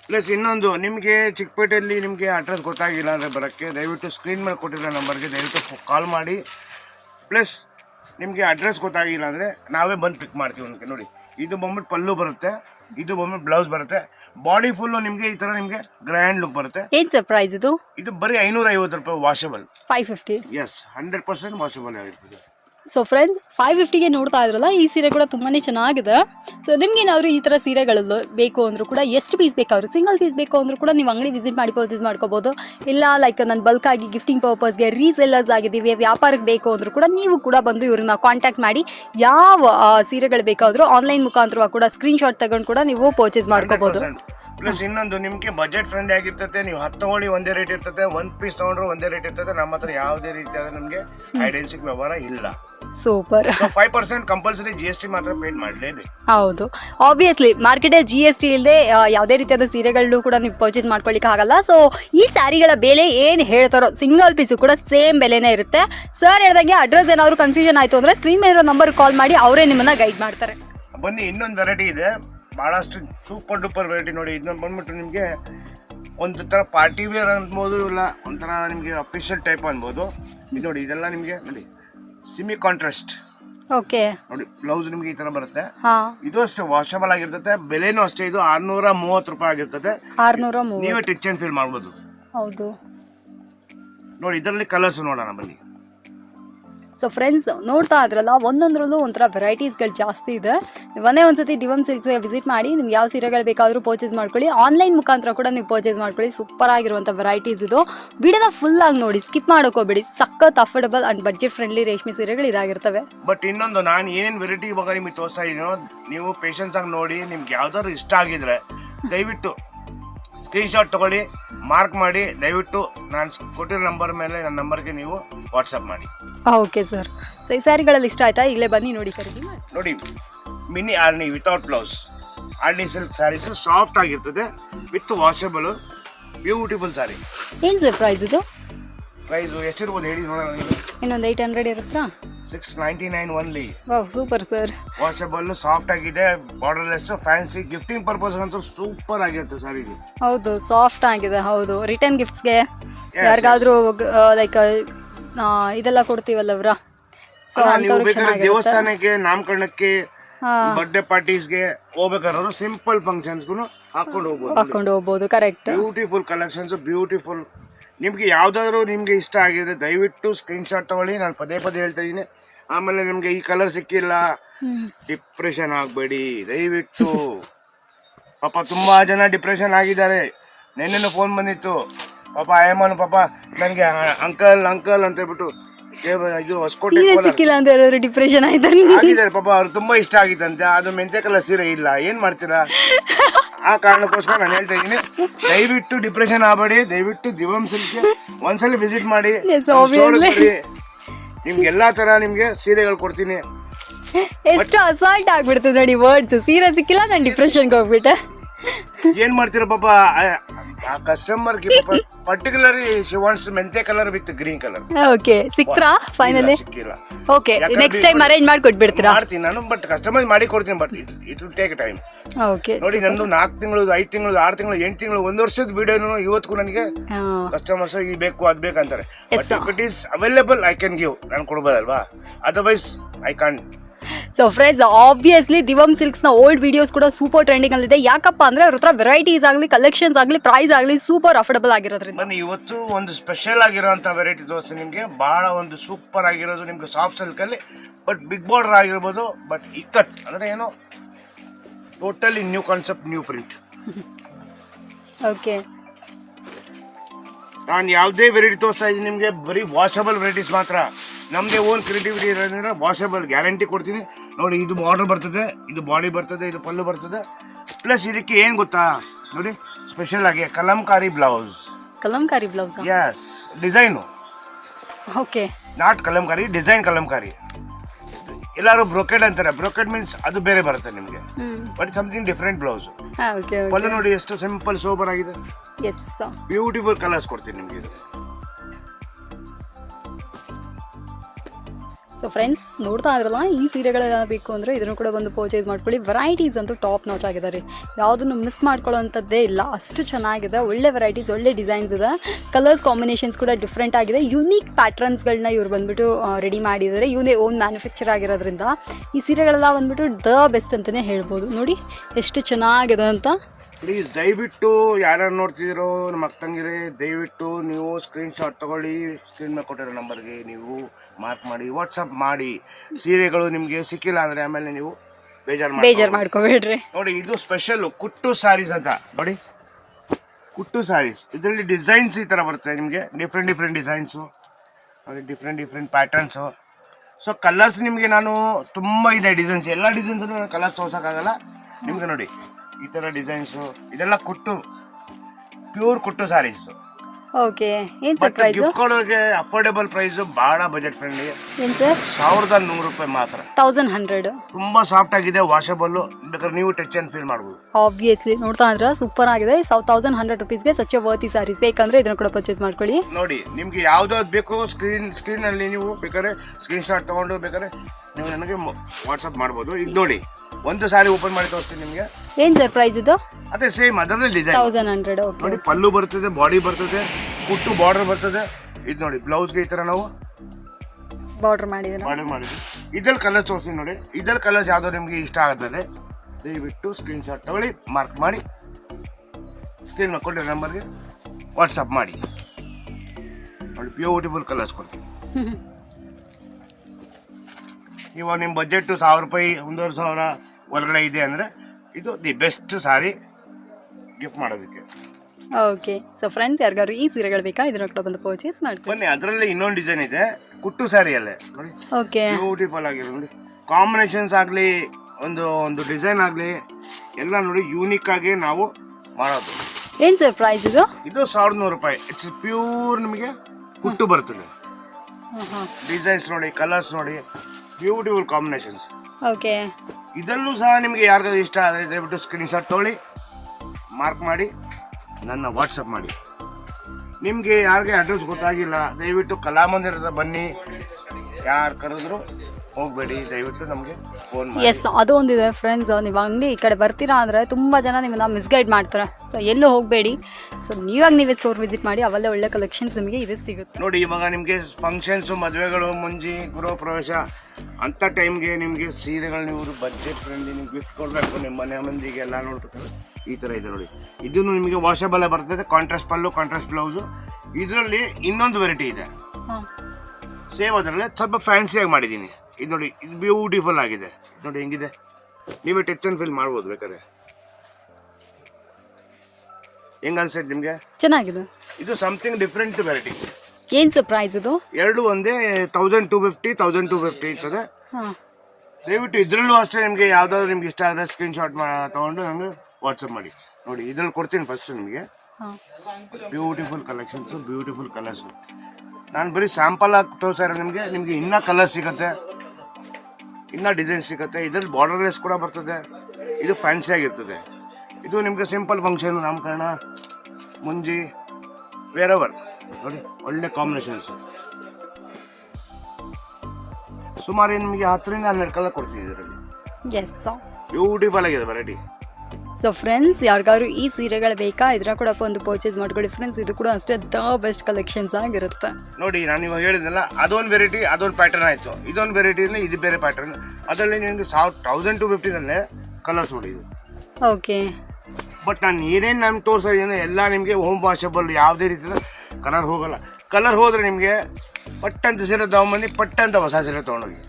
ಪ್ಲಸ್ ಇನ್ನೊಂದು ನಿಮಗೆ ಚಿಕ್ಕಪೇಟೆಯಲ್ಲಿ ನಿಮಗೆ ಅಡ್ರೆಸ್ ಗೊತ್ತಾಗಿಲ್ಲ ಅಂದರೆ ಬರೋಕ್ಕೆ ದಯವಿಟ್ಟು ಸ್ಕ್ರೀನ್ ಮೇಲೆ ಕೊಟ್ಟಿರೋ ನಂಬರ್ಗೆ ದಯವಿಟ್ಟು ಕಾಲ್ ಮಾಡಿ. ಪ್ಲಸ್ ನಿಮಗೆ ಅಡ್ರೆಸ್ ಗೊತ್ತಾಗಿಲ್ಲ ಅಂದರೆ ನಾವೇ ಬಂದು ಪಿಕ್ ಮಾಡ್ತೀವಿ ನಿಮಗೆ ನೋಡಿ. ಇದು ಬಂದ್ಬಿಟ್ಟು ಪಲ್ಲು ಬರುತ್ತೆ ಇದು ಬಂದ್ಬಿಟ್ಟು ಬ್ಲೌಸ್ ಬರುತ್ತೆ. ಬಾಡಿ ಫುಲ್ಲು ನಿಮಗೆ ಈ ಥರ ನಿಮಗೆ ಗ್ರ್ಯಾಂಡ್ ಲುಕ್ ಬರುತ್ತೆ. ಏನ್ ಸರ್ ಪ್ರೈಸ್ ಇದು? ಇದು ಬರೀ ಐನೂರ ಐವತ್ತು ರೂಪಾಯಿ washable five fifty yes hundred percent washable ಆಗಿರ್ತದೆ. ಸೊ ಫ್ರೆಂಡ್ಸ್ ಫೈವ್ ಫಿಫ್ಟಿಗೆ ನೋಡ್ತಾ ಇದ್ರಲ್ಲ ಈ ಸೀರೆ ಕೂಡ ತುಂಬಾನೇ ಚೆನ್ನಾಗಿದೆ. ಸೊ ನಿಮ್ಗೆ ಏನಾದ್ರು ಈ ತರ ಸೀರೆಗಳು ಬೇಕು ಅಂದ್ರೂ ಕೂಡ ಎಷ್ಟು ಪೀಸ್ ಬೇಕಾದ್ರು ಸಿಂಗಲ್ ಪೀಸ್ ಬೇಕು ಅಂದ್ರೂ ಕೂಡ ನೀವು ಅಂಗಡಿ ವಿಸಿಟ್ ಮಾಡಿ ಪರ್ಚೇಸ್ ಮಾಡ್ಕೋಬಹುದು ಇಲ್ಲ ಲೈಕ್ ನಾನು ಬಲ್ಕ್ ಆಗಿ ಗಿಫ್ಟಿಂಗ್ ಪರ್ಪಸ್ಗೆ ರೀಸೆಲ್ಲರ್ಸ್ ಆಗಿದ್ದೀವಿ ವ್ಯಾಪಾರಕ್ಕೆ ಬೇಕು ಅಂದ್ರೂ ಕೂಡ ನೀವು ಕೂಡ ಬಂದು ಇವ್ರನ್ನ ಕಾಂಟ್ಯಾಕ್ಟ್ ಮಾಡಿ ಯಾವ ಸೀರೆಗಳು ಬೇಕಾದ್ರೂ ಆನ್ಲೈನ್ ಮುಖಾಂತರ ಕೂಡ ಸ್ಕ್ರೀನ್ ಶಾಟ್ ತಗೊಂಡು ಕೂಡ ನೀವು ಪರ್ಚೇಸ್ ಮಾಡ್ಕೋಬಹುದು ಪ್ಲಸ್ ಇನ್ನೊಂದು ನಿಮಗೆ ಬಜೆಟ್ ಫ್ರೆಂಡ್ಲಿ ಆಗಿರ್ತದೆ ನೀವು ಹತ್ತು ತಗೊಳ್ಳಿ ಒಂದೇ ರೇಟ್ ಇರ್ತದೆ ಒಂದು ಪೀಸ್ ತಗೊಂಡ್ರು ಒಂದೇ ರೇಟ್ ಇರ್ತದೆ ನಮ್ಮ ಹತ್ರ ಯಾವುದೇ ರೀತಿಯಾದ ನಮಗೆ ಐಡೆನ್ಸಿಕ್ ವ್ಯವಹಾರ ಇಲ್ಲ. Super five percent compulsory G S T ಮಾತ್ರ ಪೇಡ್ ಮಾಡಲೇಬೇಕು. ಹೌದು. ಆಬ್ವಿಯಸ್ಲಿ ಮಾರ್ಕೆಟಲ್ಲಿ ಜಿ ಎಸ್ ಟಿ ಇಲ್ಲದೆ ಯಾವುದೇ ರೀತಿಯಾದ ಸೀರೆಗಳನ್ನೂ ಕೂಡ ನೀವು ಪರ್ಚೇಸ್ ಮಾಡ್ಕೊಳ್ಳಿಕ್ಕೆ ಆಗಲ್ಲ. ಸೊ ಈ ಸ್ಯಾರಿಗಳ ಬೆಲೆ ಏನು ಹೇಳ್ತಾರೋ ಸಿಂಗಲ್ ಪೀಸು ಕೂಡ ಸೇಮ್ ಬೆಲೆನೇ ಇರುತ್ತೆ. ಸರ್ ಹೇಳ್ದಂಗೆ ಅಡ್ರೆಸ್ ಏನಾದರೂ ಕನ್ಫ್ಯೂಷನ್ ಆಯಿತು ಅಂದರೆ ಸ್ಕ್ರೀನ್ ಮೇಲೆ ಇರೋ ನಂಬರ್ ಕಾಲ್ ಮಾಡಿ ಅವರೇ ನಿಮ್ಮನ್ನ ಗೈಡ್ ಮಾಡ್ತಾರೆ. ಬನ್ನಿ ಇನ್ನೊಂದು ವೆರೈಟಿ ಇದೆ. ಭಾಳಷ್ಟು ಸೂಪರ್ ಡೂಪರ್ ವೆರೈಟಿ ನೋಡಿ ಇದನ್ನ ಬಂದ್ಬಿಟ್ಟು ನಿಮಗೆ ಒಂದು ಥರ ಪಾರ್ಟಿ ವೇರ್ ಅನ್ಬೋದು ಇಲ್ಲ ಒಂಥರ ನಿಮಗೆ ಅಫಿಷಿಯಲ್ ಟೈಪ್ ಅನ್ಬೋದು. ಇದು ನೋಡಿ ಇದೆಲ್ಲ ನಿಮಗೆ ನೋಡಿ. ಸಿಮಿ ಕಾಂಟ್ರಾಸ್ಟ್ ಓಕೆ ನೋಡಿ ಬ್ಲೌಸ್ ನಿಮಗೆ ಈ ತರ ಬರುತ್ತೆ. ಹಾಂ. ಇದು ಅಷ್ಟೇ ವಾಷಬಲ್ ಆಗಿರ್ತದೆ ಬೆಲೆನೂ ಅಷ್ಟೇ ಇದು ಆರ್ನೂರ ಮೂವತ್ತು ರೂಪಾಯಿ ಆಗಿರ್ತದೆ. ಆರ್ನೂರ ಮೂವತ್ತು ನೀವೇ ಟಿಚ್ ಅಂಡ್ ಫೀಲ್ ಮಾಡ್ಬೋದು. ಹೌದು. ನೋಡಿ ಇದರಲ್ಲಿ ಕಲರ್ಸ್ ನೋಡೋಣ ಬನ್ನಿ. ಸೊ ಫ್ರೆಂಡ್ಸ್ ನೋಡ್ತಾ ಇದ್ರಲ್ಲ, ಒಂದೊಂದರಲ್ಲೂ ಒಂಥರ ವೆರೈಟೀಸ್ಗಳು ಜಾಸ್ತಿ ಇದೆ. ಒಂದೇ ಒಂದ್ಸತಿ ಡಿವಮ್ ಸಿಲ್ಕ್ಸ್ಗೆ ವಿಸಿಟ್ ಮಾಡಿ, ನಿಮ್ಗೆ ಯಾವ ಸೀರೆಗಳು ಬೇಕಾದರೂ ಪರ್ಚೇಸ್ ಮಾಡ್ಕೊಳ್ಳಿ. ಆನ್ಲೈನ್ ಮುಖಾಂತರ ಕೂಡ ನೀವು ಪರ್ಚೇಸ್ ಮಾಡ್ಕೊಳ್ಳಿ. ಸೂಪರ್ ಆಗಿರುವಂಥ ವೆರೈಟೀಸ್ ಇದು. ವಿಡಿಯೋನ ಫುಲ್ ಆಗಿ ನೋಡಿ ಸ್ಕಿಪ್ ಮಾಡೋಕೋಬೇಡಿ. ಸಖತ್ ಅಫೋರ್ಡಬಲ್ ಅಂಡ್ ಬಜೆಟ್ ಫ್ರೆಂಡ್ಲಿ ರೇಷ್ಮೆ ಸೀರೆಗಳು ಇದಾಗಿರ್ತವೆ. ಬಟ್ ಇನ್ನೊಂದು, ನಾನು ಏನೇನು ವೆರೈಟಿ ಇವಾಗ ನಿಮಗೆ ತೋರಿಸ್ತಾ ಇದೀನೋ, ನೀವು ಪೇಷನ್ಸ್ ಆಗಿ ನೋಡಿ, ನಿಮ್ಗೆ ಯಾವ್ದಾದ್ರು ಇಷ್ಟ ಆಗಿದ್ರೆ ದಯವಿಟ್ಟು ಸ್ಕ್ರೀನ್ಶಾಟ್ ತಗೊಳ್ಳಿ ಮಾರ್ಕ್ ಮಾಡಿ, ದಯವಿಟ್ಟು ನಾನು ಕೊಟ್ಟಿರೋ ನಂಬರ್ ಮೇಲೆ ನನ್ನ ನಂಬರ್ಗೆ ನೀವು ವಾಟ್ಸಪ್ ಮಾಡಿ. Okay sir. ಸೊ ಈ ಸ್ಯಾರಿಗಳಲ್ಲಿ ಇಷ್ಟ ಆಯ್ತಾ? ಈಗಲೇ ಬನ್ನಿ ನೋಡಿ ಖರೀದಿ ಮಾಡಿ. ನೋಡಿ mini Arni without blouse Arni silk sarees soft ಆಗಿರ್ತದೆ ವಿತ್ ವಾಷಬಲ್ ಬ್ಯೂಟಿಫುಲ್ ಸ್ಯಾರಿ ಏನು ಸರ್ ಪ್ರೈಸ್ ಇದು? ಪ್ರೈಸ್ ಎಷ್ಟಿರ್ಬೋದು ಹೇಳಿ ನೋಡೋಣ ನೀವು. ಇನ್ನೊಂದು ಏಯ್ಟ್ ಹಂಡ್ರೆಡ್ ಇರುತ್ತಾ? Six ninety nine only wow super sir washable soft ಆಗಿದೆ ಬಾರ್ಡರ್ಲೆಸ್ ಫ್ಯಾನ್ಸಿ ಗಿಫ್ಟಿಂಗ್ ಪರ್ಪಸ್ ಅಂತೂ ಸೂಪರ್ ಆಗಿರುತ್ತೆ ಸರ್ ಇದು. ಹೌದು ಸಾಫ್ಟ್ ಆಗಿದೆ ಹೌದು. ರಿಟರ್ನ್ ಗಿಫ್ಟ್ಸ್ಗೆ ಯಾರಿಗಾದರೂ ಯಾರಿಗಾದ್ರೂ ಲೈಕ್ ಇದೆಲ್ಲ ಕೊಡ್ತೀವಲ್ಲ ಅವ್ರ? ಸೊ ಅಲ್ಲ, ನೀವು ಅಂಥವ್ರಿಗೆ ಬೇಕಾದ್ರೆ ಚೆನ್ನಾಗಿರುತ್ತೆ. ದೇವಸ್ಥಾನಕ್ಕೆ ನಾಮಕರಣಕ್ಕೆ ಬರ್ಡೇ ಪಾರ್ಟೀಸ್ಗೆ ಹೋಗ್ಬೇಕಾದ್ರು ಸಿಂಪಲ್ ಫಂಕ್ಷನ್ಸ್ಗೂ ಹಾಕೊಂಡು ಹೋಗ್ಬೋದು. ಹಾಕೊಂಡು ಹೋಗ್ಬೋದು ಕರೆಕ್ಟ್ ಬ್ಯೂಟಿಫುಲ್ ಕಲೆಕ್ಷನ್ಸ್ ಬ್ಯೂಟಿಫುಲ್ ನಿಮ್ಗೆ ಯಾವ್ದಾದ್ರು ನಿಮ್ಗೆ ಇಷ್ಟ ಆಗಿದೆ ದಯವಿಟ್ಟು ಸ್ಕ್ರೀನ್ ಶಾಟ್ ತಗೊಳ್ಳಿ ನಾನು ಪದೇ ಪದೇ ಹೇಳ್ತಾ ಇದ್ದೀನಿ ಆಮೇಲೆ ನಿಮ್ಗೆ ಈ ಕಲರ್ ಸಿಕ್ಕಿಲ್ಲ ಡಿಪ್ರೆಷನ್ ಆಗಬೇಡಿ. ದಯವಿಟ್ಟು. ಪಾಪ ತುಂಬಾ ಜನ ಡಿಪ್ರೆಷನ್ ಆಗಿದ್ದಾರೆ. ನೆನ್ನೆನೂ ಫೋನ್ ಬಂದಿತ್ತು. ಪಾಪ ಆಯಮ್ಮನು ಪಾಪ ನನಗೆ ಅಂಕಲ್ ಅಂಕಲ್ ಅಂತ ಹೇಳ್ಬಿಟ್ಟು ಇದು ಹೊಸಕೋಟೆ ಸೀರೆ ಸಿಕ್ಕಿಲ್ಲ ಅಂತ ಹೇಳಿದ್ರೆ ಡಿಪ್ರೆಷನ್ ಆಯ್ತಾರೆ ಆಗಿದ್ದಾರೆ ಪಾಪ ಅವ್ರು ತುಂಬಾ ಇಷ್ಟ ಆಗಿತ್ತಂತೆ ಅದು ಮೆಂತೆ ಕಲರ್ ಸೀರೆ ಇಲ್ಲ. ಏನ್ ಮಾಡ್ತೀರಾ? ಆ ಕಾರಣಕ್ಕೋಸ್ಕರ ನಾನು ಹೇಳ್ತಾ ಇದ್ದೀನಿ. ದಯವಿಟ್ಟು ಡಿಪ್ರೆಷನ್ ಆಗಬೇಡಿ. ದಯವಿಟ್ಟು ದಿವಂ ಒಂದ್ಸಲ ವಿಸಿಟ್ ಮಾಡಿ. ನಿಮ್ಗೆ ಎಲ್ಲಾ ತರ ನಿಮ್ಗೆ ಸೀರೆಗಳು ಕೊಡ್ತೀನಿ. ಎಷ್ಟು ಅಸಾಲ್ಟ್ ಆಗ್ಬಿಡ್ತದೆ ನೋಡಿ ವರ್ಡ್ಸ್ ಸೀರೆ ಸಿಕ್ಕಿಲ್ಲ ನಾನು ಡಿಪ್ರೆಷನ್ಗೆ ಹೋಗ್ಬಿಟ್ಟೆ. ಏನ್ ಮಾಡ್ತೀರ ಪಾಪ? ಆ- ಆ ಕಸ್ಟಮರ್ಗೆ ಪಾಪ ಪರ್ಟಿಕ್ಯುಲರ್ಲಿ ಶಿ ವಾಂಟ್ಸ್ ಮೆಂತೆ colour with green colour okay ಸಿಕ್ತ್ರಾ? Finally ಸಿಕ್ಕಿಲ್ಲ. ಓಕೆ ಯಾಕಂದ್ರೆ ನೆಕ್ಸ್ಟ್ ಟೈಮ್ ಅರೇಂಜ್ ಮಾಡಿ ಕೊಟ್ಬಿಡ್ತೀರಾ ಮಾಡ್ತೀನಿ ನಾನು ಬಟ್ ಕಸ್ಟಮೈಸ್ ಮಾಡಿ ಕೊಡ್ತೀನಿ but it will take time okay ನೋಡಿ ನಂದು ನಾಲ್ಕು ತಿಂಗಳು ಐದು ತಿಂಗಳು ಆರು ತಿಂಗಳು ಎಂಟು ತಿಂಗಳು ಒಂದು ವರ್ಷದ ವಿಡಿಯೋನು ಇವತ್ತಿಗೂ ನನಗೆ ಕಸ್ಟಮರ್ಸ್ ಈ ಬೇಕು ಅದು ಬೇಕಂತಾರೆ Yes, but it is available I can give ನಾನು ಕೊಡ್ಬೋದಲ್ವಾ? Otherwise I can so friends obviously Divam ಸಿಲ್ಕ್ಸ್ನ old videos ಕೂಡ ಸೂಪರ್ ಟ್ರೆಂಡಿಂಗ್ ಅಲ್ಲಿದೆ. ಯಾಕಪ್ಪ ಅಂದ್ರೆ ಅವ್ರ ಹತ್ರ ವೆರೈಟೀಸ್ ಆಗಲಿ ಕಲೆಕ್ಷನ್ಸ್ ಆಗಲಿ ಪ್ರೈಸ್ ಆಗಲಿ ಸೂಪರ್ ಅಫೋರ್ಡಬಲ್ ಆಗಿರೋದ್ರಿಂದ. ಬನ್ನಿ ಇವತ್ತು ಒಂದು ಸ್ಪೆಷಲ್ ಆಗಿರೋಂಥ ವೆರೈಟಿ ದೋಸೆ ನಿಮಗೆ. ಭಾಳ ಒಂದು ಸೂಪರ್ ಆಗಿರೋದು ನಿಮಗೆ ಸಾಫ್ಟ್ ಸಿಲ್ಕಲ್ಲಿ ಬಟ್ ಬಿಗ್ ಬಾರ್ಡರ್ ಆಗಿರ್ಬೋದು ಬಟ್ ಇಕ್ಕತ್. ಅಂದರೆ ಏನು? Totally new concept new print okay ನಾನು ಯಾವುದೇ ವೆರೈಟಿ ತೋರಿಸ್ತಾ ಇದ್ದೀನಿ ನಿಮಗೆ ಬರೀ ವಾಷಬಲ್ ವೆರೈಟೀಸ್ ಮಾತ್ರ. ನಮ್ಮದೇ ಓನ್ ಕ್ರಿಯೇಟಿವಿಟಿ ಇರೋದ್ರಿಂದ ವಾಷೆಬಲ್ ಗ್ಯಾರಂಟಿ ಕೊಡ್ತೀನಿ. ನೋಡಿ ಇದು ಬಾರ್ಡರ್ ಬರ್ತದೆ ಇದು ಬಾಡಿ ಬರ್ತದೆ ಇದು ಪಲ್ಲು ಬರ್ತದೆ. ಪ್ಲಸ್ ಇದಕ್ಕೆ ಏನು ಗೊತ್ತಾ? ನೋಡಿ ಸ್ಪೆಷಲ್ ಆಗಿ kalamkari blouse kalamkari blouse yes design okay not kalamkari design kalamkari. ಎಲ್ಲರೂ ಬ್ರೋಕೆಡ್ ಅಂತಾರೆ. ಬ್ರೋಕೆಡ್ ಮೀನ್ಸ್ ಅದು ಬೇರೆ ಬರುತ್ತೆ ನಿಮಗೆ. But something different blouse okay pallu ನೋಡಿ ಎಷ್ಟು ಸಿಂಪಲ್ ಸೋಬರ್ ಆಗಿದೆ. ಬ್ಯೂಟಿಫುಲ್ ಕಲರ್ಸ್ ಕೊಡ್ತೀನಿ ನಿಮಗೆ ಇದು. ಸೊ ಫ್ರೆಂಡ್ಸ್ ನೋಡ್ತಾ ಇದ್ರಲ್ಲ, ಈ ಸೀರೆಗಳೆಲ್ಲ ಬೇಕು ಅಂದರೆ ಇದನ್ನು ಕೂಡ ಬಂದು ಪರ್ಚೇಸ್ ಮಾಡ್ಕೊಳ್ಳಿ. ವೆರೈಟೀಸ್ ಅಂತೂ ಟಾಪ್ ನಾಚ್ ಆಗಿದೆ ಯಾವುದನ್ನು ಮಿಸ್ ಮಾಡ್ಕೊಳ್ಳೋವಂಥದ್ದೇ ಇಲ್ಲ. ಅಷ್ಟು ಚೆನ್ನಾಗಿದೆ, ಒಳ್ಳೆ ವೆರೈಟೀಸ್ ಒಳ್ಳೆ ಡಿಸೈನ್ಸ್ ಇದೆ. ಕಲರ್ಸ್ ಕಾಂಬಿನೇಷನ್ಸ್ ಕೂಡ ಡಿಫ್ರೆಂಟ್ ಆಗಿದೆ. ಯುನೀಕ್ ಪ್ಯಾಟ್ರನ್ಸ್ಗಳನ್ನ ಇವ್ರು ಬಂದುಬಿಟ್ಟು ರೆಡಿ ಮಾಡಿದ್ದಾರೆ. ಇವನೇ ಓನ್ ಮ್ಯಾನುಫ್ಯಾಕ್ಚರ್ ಆಗಿರೋದ್ರಿಂದ ಈ ಸೀರೆಗಳೆಲ್ಲ ಬಂದುಬಿಟ್ಟು ದ ಬೆಸ್ಟ್ ಅಂತಲೇ ಹೇಳ್ಬೋದು. ನೋಡಿ, ಎಷ್ಟು ಚೆನ್ನಾಗಿದೆ ಅಂತ. ಪ್ಲೀಸ್ ದಯವಿಟ್ಟು ಯಾರ್ಯಾರು ನೋಡ್ತಿದ್ದೀರೋ ನಮ್ಮ ಅಕ್ಕಂಗಿರೆ, ದಯವಿಟ್ಟು ನೀವು ಸ್ಕ್ರೀನ್ಶಾಟ್ ತಗೊಳ್ಳಿ. ಸ್ಕ್ರೀನ್ ಮೇಲೆ ಕೊಟ್ಟಿರೋ ನಂಬರ್ಗೆ ನೀವು ಮಾರ್ಕ್ ಮಾಡಿ ವಾಟ್ಸಪ್ ಮಾಡಿ. ಸೀರೆಗಳು ನಿಮಗೆ ಸಿಕ್ಕಿಲ್ಲ ಅಂದರೆ ಆಮೇಲೆ ನೀವು ಬೇಜಾರು ಮಾಡಿ ಬೇಜಾರು ಮಾಡ್ಕೋಬೇಡ್ರಿ. ನೋಡಿ ಇದು ಸ್ಪೆಷಲ್ ಕುಟ್ಟು ಸಾರೀಸ್ ಅಂತ. ನೋಡಿ ಕುಟ್ಟು ಸಾರೀಸ್ ಇದರಲ್ಲಿ ಡಿಸೈನ್ಸ್ ಈ ಥರ ಬರುತ್ತೆ ನಿಮಗೆ. ಡಿಫ್ರೆಂಟ್ ಡಿಫ್ರೆಂಟ್ ಡಿಸೈನ್ಸು ನೋಡಿ different different patterns so colours ನಿಮಗೆ ನಾನು ತುಂಬ ಇದೆ ಡಿಸೈನ್ಸ್ ಎಲ್ಲ ಡಿಸೈನ್ಸನ್ನು ನಾನು ಕಲರ್ಸ್ ತೋರ್ಸೋಕ್ಕಾಗಲ್ಲ. ನಿಮಗೆ ನೋಡಿ ಈ ಥರ ಡಿಸೈನ್ಸು ಇದೆಲ್ಲ ಕುಟ್ಟು ಪ್ಯೂರ್ ಕುಟ್ಟು ಸ್ಯಾರೀಸು ಓಕೆ ಏನು ಬಟ್ ಪ್ರೈಸು ಗಿಫ್ಟ್ ಕೊಡೋರಿಗೆ ಅಫೋರ್ಡೆಬಲ್ ಪ್ರೈಸು ಭಾಳ ಬಜೆಟ್ ಫ್ರೆಂಡ್ಲಿ ಏನು ಸರ್ ಸಾವಿರದ ನೂರು ರೂಪಾಯಿ ಮಾತ್ರ. ತೌಸಂಡ್ ಹಂಡ್ರೆಡ್ ತುಂಬ ಸಾಫ್ಟ್ ಆಗಿದೆ ವಾಷಬಲ್ ಬೇಕಾದ್ರೆ ನೀವು ಟಚ್ ಅಂಡ್ ಫೀಲ್ ಮಾಡ್ಬೋದು. ಆಬ್ವಿಯಸ್ಲಿ ನೋಡ್ತಾ ಅಂದ್ರೆ ಸೂಪರ್ ಆಗಿದೆ. ತೌಸಂಡ್ ಹಂಡ್ರೆಡ್ ರುಪೀಸ್ಗೆ ಸಚ್ಚ ವರ್ತಿ ಸ್ಯಾರೀಸ್ ಬೇಕಂದ್ರೆ ಇದನ್ನ ಕೂಡ ಪರ್ಚೇಸ್ ಮಾಡ್ಕೊಳ್ಳಿ. ನೋಡಿ ನಿಮ್ಗೆ ಯಾವ್ದಾವ್ದು ಬೇಕು ಸ್ಕ್ರೀನ್ ಸ್ಕ್ರೀನಲ್ಲಿ ನೀವು ಬೇಕಾದ್ರೆ ಸ್ಕ್ರೀನ್ ಶಾಟ್ ತಗೊಂಡು ಬೇಕಾದ್ರೆ ನೀವು ನನಗೆ ವಾಟ್ಸ್ಆಪ್ ಮಾಡ್ಬೋದು. ಇದು ನೋಡಿ. ಒಂದು ಸಾರಿ ಓಪನ್ ಮಾಡಿ ತೋರಿಸ್ತೀನಿ ನಿಮಗೆ. ಏನು ಸರ್ ಪ್ರೈಸ್ ಇದು? ಅದೇ ಸೇಮ್ ಅದರಲ್ಲೇ ಡಿಸೈನ್ ತೌಸಂಡ್ ಹಂಡ್ರೆಡ್ ಓಕೆ ನೋಡಿ ಪಲ್ಲು ಬರ್ತದೆ ಬಾಡಿ ಬರ್ತದೆ ಕುಟ್ಟು ಬಾರ್ಡರ್ ಬರ್ತದೆ. ಇದು ನೋಡಿ ಬ್ಲೌಸ್ಗೆ ಈ ಥರ ನಾವು ಬಾರ್ಡರ್ ಮಾಡಿದ್ದೀನಿ ಬಾರ್ಡರ್ ಮಾಡಿದ್ವಿ. ಇದ್ರಲ್ಲಿ ಕಲರ್ಸ್ ತೋರಿಸ್ತೀನಿ ನೋಡಿ. ಇದ್ರಲ್ಲಿ ಕಲರ್ಸ್ ಯಾವುದೋ ನಿಮಗೆ ಇಷ್ಟ ಆಗುತ್ತದೆ ದಯವಿಟ್ಟು ಸ್ಕ್ರೀನ್ ಶಾಟ್ ತಗೊಳ್ಳಿ ಮಾರ್ಕ್ ಮಾಡಿ. ಸ್ಕ್ರೀನ್ ಕೊಟ್ಟಿರೋ ನಂಬರ್ಗೆ ವಾಟ್ಸಪ್ ಮಾಡಿ. ನೋಡಿ ಬ್ಯೂಟಿಫುಲ್ ಕಲರ್ಸ್ ಕೊಡ್ತೀನಿ. ಇವಾಗ ನಿಮ್ಮ ಬಜೆಟ್ಟು ಸಾವಿರ ರೂಪಾಯಿ ಒಂದೂವರೆ ಸಾವಿರ ಒಳಗಡೆ ಇದೆ ಅಂದರೆ ಇದು ದಿ ಬೆಸ್ಟ್ ಸಾರಿ ಗಿಫ್ಟ್ ಮಾಡೋದಕ್ಕೆ. ಓಕೆ ಸೊ ಫ್ರೆಂಡ್ಸ್ ಯಾರಿಗಾದ್ರು ಈ ಸೀರೆಗಳು ಬೇಕಾ? ಇದನ್ನು ಕೂಡ ಬಂದು ಪರ್ಚೇಸ್ ಮಾಡ್ಕೊಳ್ಳಿ. ಬನ್ನಿ ಅದರಲ್ಲಿ ಇನ್ನೊಂದು ಡಿಸೈನ್ ಇದೆ ಕುಟ್ಟು ಸ್ಯಾರಿ ಅಲ್ಲೇ ಓಕೆ ಬ್ಯೂಟಿಫುಲ್ ಆಗಿದೆ. ನೋಡಿ ಕಾಂಬಿನೇಷನ್ಸ್ ಆಗಲಿ ಒಂದು ಒಂದು ಡಿಸೈನ್ ಆಗಲಿ ಎಲ್ಲ ನೋಡಿ ಯೂನಿಕ್ ಆಗಿ ನಾವು ಮಾಡೋದು. ಏನು ಸರ್ ಪ್ರೈಸ್ ಇದು? ಇದು ಸಾವಿರದ ನೂರು ರೂಪಾಯಿ. ಇಟ್ಸ್ ಪ್ಯೂರ್ ನಿಮಗೆ ಕುಟ್ಟು ಬರ್ತದೆ. ಡಿಸೈನ್ಸ್ ನೋಡಿ ಕಲರ್ಸ್ ನೋಡಿ. Beautiful combinations okay. ಇದರಲ್ಲೂ ಸಹ ನಿಮಗೆ ಯಾರಿಗಾದ್ರೂ ಇಷ್ಟ ಆದರೆ ದಯವಿಟ್ಟು ಸ್ಕ್ರೀನ್ ಶಾಟ್ ತೊಗೊಳ್ಳಿ ಮಾರ್ಕ್ ಮಾಡಿ ನನ್ನ ವಾಟ್ಸಪ್ ಮಾಡಿ. ನಿಮಗೆ ಯಾರಿಗೆ ಅಡ್ರೆಸ್ ಗೊತ್ತಾಗಿಲ್ಲ ದಯವಿಟ್ಟು ಕಲಾಮಂದಿರದ ಬನ್ನಿ. ಯಾರು ಕರೆದ್ರು ಹೋಗಬೇಡಿ ದಯವಿಟ್ಟು ನಮಗೆ ಎಸ್ ಅದು ಒಂದಿದೆ ಫ್ರೆಂಡ್ಸ್ ನೀವು ಅಂಗಡಿ ಈ ಕಡೆ ಬರ್ತೀರಾ ಅಂದರೆ ತುಂಬ ಜನ ನಿಮ್ಮನ್ನ ಮಿಸ್ಗೈಡ್ ಮಾಡ್ತಾರೆ. ಸೊ ಎಲ್ಲೂ ಹೋಗಬೇಡಿ. ಸೊ ನೀವಾಗ ನೀವೇ ಸ್ಟೋರ್ ವಿಸಿಟ್ ಮಾಡಿ ಅವಲ್ಲೇ ಒಳ್ಳೆ ಕಲೆಕ್ಷನ್ಸ್ ನಿಮಗೆ ಇದು ಸಿಗುತ್ತೆ. ನೋಡಿ ಇವಾಗ ನಿಮಗೆ ಫಂಕ್ಷನ್ಸು ಮದುವೆಗಳು ಮುಂಜಿ ಗೃಹ ಪ್ರವೇಶ ಅಂಥ ಟೈಮ್ಗೆ ನಿಮಗೆ ಸೀರೆಗಳು ನೀವು ಬಜೆಟ್ ಫ್ರೆಂಡ್ಲಿ ನಿಮ್ಗೆ ಗಿಫ್ಟ್ ಕೊಡಬೇಕು ನಿಮ್ಮ ಮನೆ ಮಂದಿಗೆ ಎಲ್ಲ ನೋಡ್ಬೇಕು ಈ ಥರ ಇದೆ ನೋಡಿ. ಇದನ್ನು ನಿಮಗೆ ವಾಷಬಲ್ ಬರ್ತದೆ ಕಾಂಟ್ರಾಸ್ಟ್ ಪಲ್ಲು ಕಾಂಟ್ರಾಸ್ಟ್ ಬ್ಲೌಸು ಇದರಲ್ಲಿ ಇನ್ನೊಂದು ವೆರೈಟಿ ಇದೆ. ಸೇಮ್ ಅದರಲ್ಲಿ ಸ್ವಲ್ಪ ಫ್ಯಾನ್ಸಿಯಾಗಿ ಮಾಡಿದ್ದೀನಿ. ಇದು ನೋಡಿ ಇದು ಬ್ಯೂಟಿಫುಲ್ ಆಗಿದೆ. ನೋಡಿ ಹೆಂಗಿದೆ. ನೀವೇ ಟಚ್ ಅಂಡ್ ಫೀಲ್ ಮಾಡ್ಬೋದು ಬೇಕಾದ್ರೆ. ಹೆಂಗ ಅನ್ಸೈತೆ ನಿಮಗೆ? ಚೆನ್ನಾಗಿದೆ. ಇದು ಸಮಥಿಂಗ್ ಡಿಫ್ರೆಂಟ್ ವೆರೈಟಿ ಏನು ಸರ್ಪ್ರೈಸ್ ಇದು? ಎರಡು ಒಂದೇ thousand two fifty thousand two fifty ಇರ್ತದೆ. ದಯವಿಟ್ಟು ಇದರಲ್ಲೂ ಅಷ್ಟೇ ನಿಮಗೆ ಯಾವ್ದಾದ್ರು ನಿಮ್ಗೆ ಇಷ್ಟ ಆದರೆ ಸ್ಕ್ರೀನ್ ಶಾಟ್ ತಗೊಂಡು ನನಗೆ ವಾಟ್ಸಪ್ ಮಾಡಿ. ನೋಡಿ ಇದ್ರಲ್ಲಿ ಕೊಡ್ತೀನಿ ಫಸ್ಟ್ ನಿಮಗೆ. ಬ್ಯೂಟಿಫುಲ್ ಕಲೆಕ್ಷನ್ಸು ಬ್ಯೂಟಿಫುಲ್ ಕಲರ್ಸ್ ನಾನು ಬರೀ ಸ್ಯಾಂಪಲ್ ಆಗಿ ತೋರಿಸ್ತಾರೆ ನಿಮಗೆ. ನಿಮಗೆ ಇನ್ನೂ ಕಲರ್ ಸಿಗುತ್ತೆ. ಇನ್ನೂ ಡಿಸೈನ್ ಸಿಗುತ್ತೆ. ಇದರಲ್ಲಿ ಬಾರ್ಡರ್ಲೆಸ್ ಕೂಡ ಬರ್ತದೆ. ಇದು ಫ್ಯಾನ್ಸಿ ಆಗಿರ್ತದೆ. ಇದು ನಿಮಗೆ ಸಿಂಪಲ್ ಫಂಕ್ಷನ್ ನಾಮಕರಣ ಮುಂಜಿ ವೇರವರ್ ನೋಡಿ ಒಳ್ಳೆ ಕಾಂಬಿನೇಷನ್ಸ್ ಸುಮಾರು ನಿಮಗೆ ಹತ್ತರಿಂದ ಹನ್ನೆರಡು ಕಲರ್ ಕೊಡ್ತೀನಿ ಇದರಲ್ಲಿ. ಬ್ಯೂಟಿಫುಲ್ ಆಗಿದೆ ವೆರೈಟಿ ಸೊ ಫ್ರೆಂಡ್ಸ್ ಯಾರಿಗಾದ್ರು ಈ ಸೀರೆಗಳು ಬೇಕಾ? ಇದ್ರ ಕೂಡ ಒಂದು ಪರ್ಚೇಸ್ ಮಾಡ್ಕೊಳ್ಳಿ. ಫ್ರೆಂಡ್ಸ್ ಇದು ಕೂಡ ಅಷ್ಟೇ ದ ಬೆಸ್ಟ್ ಕಲೆಕ್ಷನ್ಸ್ ಆಗಿರುತ್ತೆ. ನೋಡಿ ನಾನು ಇವಾಗ ಹೇಳಿದ್ನಲ್ಲ ಅದೊಂದು ವೆರೈಟಿ ಅದೊಂದು ಪ್ಯಾಟರ್ನ್ ಆಯಿತು. ಇದೊಂದು ವೆರೈಟಿಯಲ್ಲಿ ಇದು ಬೇರೆ ಪ್ಯಾಟರ್ನ್ ಅದರಲ್ಲಿ ನಿಮಗೆ ಸಾವಿರ ತೌಸಂಡ್ ಟು ಫಿಫ್ಟಿನಲ್ಲೇ ಕಲರ್ಸ್ ನೋಡಿ ಇದು. ಓಕೆ ಬಟ್ ನಾನು ಏನೇನು ನಾನು ತೋರಿಸೋ ಏನೋ ಎಲ್ಲ ನಿಮಗೆ ಹೋಮ್ ವಾಷಬಲ್ ಯಾವುದೇ ರೀತಿ ಕಲರ್ ಹೋಗಲ್ಲ. ಕಲರ್ ಹೋದರೆ ನಿಮಗೆ ಪಟ್ಟಂತ ಸೀರೆ ತಗೊಂಬಂದು ಪಟ್ಟಂತ ಹೊಸ ಸೀರೆ ತೊಗೊಂಡೋಗಿ.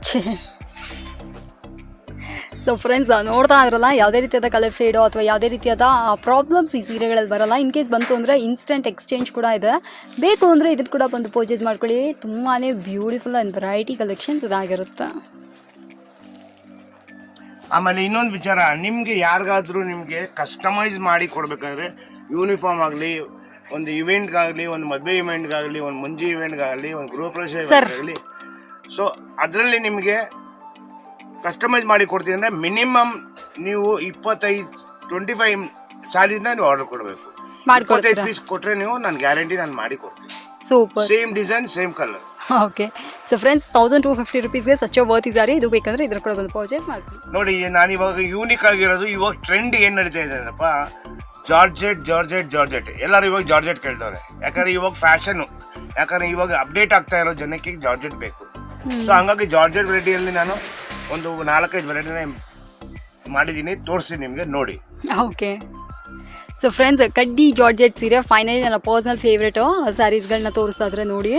ಸೊ ಫ್ರೆಂಡ್ಸ್ ನೋಡ್ತಾ ಇದ್ರಲ್ಲ ಯಾವುದೇ ರೀತಿಯಾದ ಕಲರ್ ಫೇಡೋ ಅಥವಾ ಯಾವುದೇ ರೀತಿಯಾದ ಪ್ರಾಬ್ಲಮ್ಸ್ ಈ ಸೀರೆಗಳಲ್ಲಿ ಬರಲ್ಲ. ಇನ್ ಕೇಸ್ ಬಂತು ಅಂದರೆ ಇನ್ಸ್ಟೆಂಟ್ ಎಕ್ಸ್ಚೇಂಜ್ ಕೂಡ ಇದೆ. ಬೇಕು ಅಂದರೆ ಇದನ್ನು ಕೂಡ ಬಂದು ಪರ್ಚೇಸ್ ಮಾಡ್ಕೊಳ್ಳಿ. ತುಂಬಾ ಬ್ಯೂಟಿಫುಲ್ ಆ್ಯಂಡ್ ವೆರೈಟಿ ಕಲೆಕ್ಷನ್ಸ್ ಇದಾಗಿರುತ್ತೆ. ಆಮೇಲೆ ಇನ್ನೊಂದು ವಿಚಾರ ನಿಮಗೆ ಯಾರಿಗಾದರೂ ನಿಮಗೆ ಕಸ್ಟಮೈಸ್ ಮಾಡಿ ಕೊಡಬೇಕಾದ್ರೆ ಯೂನಿಫಾರ್ಮ್ ಆಗಲಿ ಒಂದು ಇವೆಂಟ್ಗಾಗಲಿ ಒಂದು ಮದುವೆ ಇವೆಂಟ್ಗಾಗಲಿ ಒಂದು ಮುಂಜಿ ಇವೆಂಟ್ಗಾಗಲಿ ಒಂದು ಗೃಹಪ್ರವೇಶ ಆಗಲಿ ಸೊ ಅದರಲ್ಲಿ ನಿಮಗೆ ಕಸ್ಟಮೈಸ್ ಮಾಡಿ ಕೊಡ್ತೀನಿ ಅಂದರೆ ಮಿನಿಮಮ್ ನೀವು ಇಪ್ಪತ್ತೈದು ಟ್ವೆಂಟಿ ಫೈವ್ ಸ್ಯಾರೀಸ್ನ ನೀವು ಆರ್ಡರ್ ಕೊಡಬೇಕು. ಇಪ್ಪತ್ತೈದು ಪೀಸ್ ಕೊಟ್ಟರೆ ನೀವು ನಾನು ಗ್ಯಾರಂಟಿ ನಾನು ಮಾಡಿ ಕೊಡ್ತೀನಿ. Super same design same colour okay so friends thousand two fifty ರುಪೀಸ್ಗೆ such a worth saree ಇದು ಬೇಕಂದ್ರೆ ಇದ್ರ ಕೂಡ ಒಂದು ಪರ್ಚೇಸ್ ಮಾಡ್ತೀನಿ ನೋಡಿ ನಾನು ಇವಾಗ ಯೂನಿಕ್ ಆಗಿರೋದು ಇವಾಗ ಟ್ರೆಂಡ್ ಏನು ನಡೀತಾ ಇದೆ ಅಂದ್ರಪ್ಪ ಜಾರ್ಜೆಟ್ ಜಾರ್ಜೆಟ್ ಜಾರ್ಜೆಟ್ ಎಲ್ಲರೂ ಇವಾಗ ಜಾರ್ಜೆಟ್ ಕೇಳ್ತಾರೆ. ಯಾಕಂದ್ರೆ ಇವಾಗ ಫ್ಯಾಷನ್ ಯಾಕಂದ್ರೆ ಇವಾಗ ಅಪ್ಡೇಟ್ ಆಗ್ತಾ ಇರೋ ಜನಕ್ಕೆ ಜಾರ್ಜೆಟ್ ಬೇಕು. ಸೊ ಹಂಗಾಗಿ ಜಾರ್ಜೆಟ್ ವೆರೈಟಿಯಲ್ಲಿ ನಾನು ಒಂದು ನಾಲ್ಕೈದು ವೆರೈಟಿನ ಮಾಡಿದ್ದೀನಿ ತೋರಿಸಿ ನಿಮಗೆ ನೋಡಿ. ಓಕೆ ಸೊ ಫ್ರೆಂಡ್ಸ್ ಕಡ್ಡಿ ಜಾರ್ಜೆಟ್ ಸೀರೆ ಫೈನಲಿ ನನ್ನ ಪರ್ಸ್ನಲ್ ಫೇವ್ರೇಟು ಸ್ಯಾರೀಸ್ಗಳನ್ನ ತೋರಿಸ್ತಾ ಇದ್ರೆ ನೋಡಿ.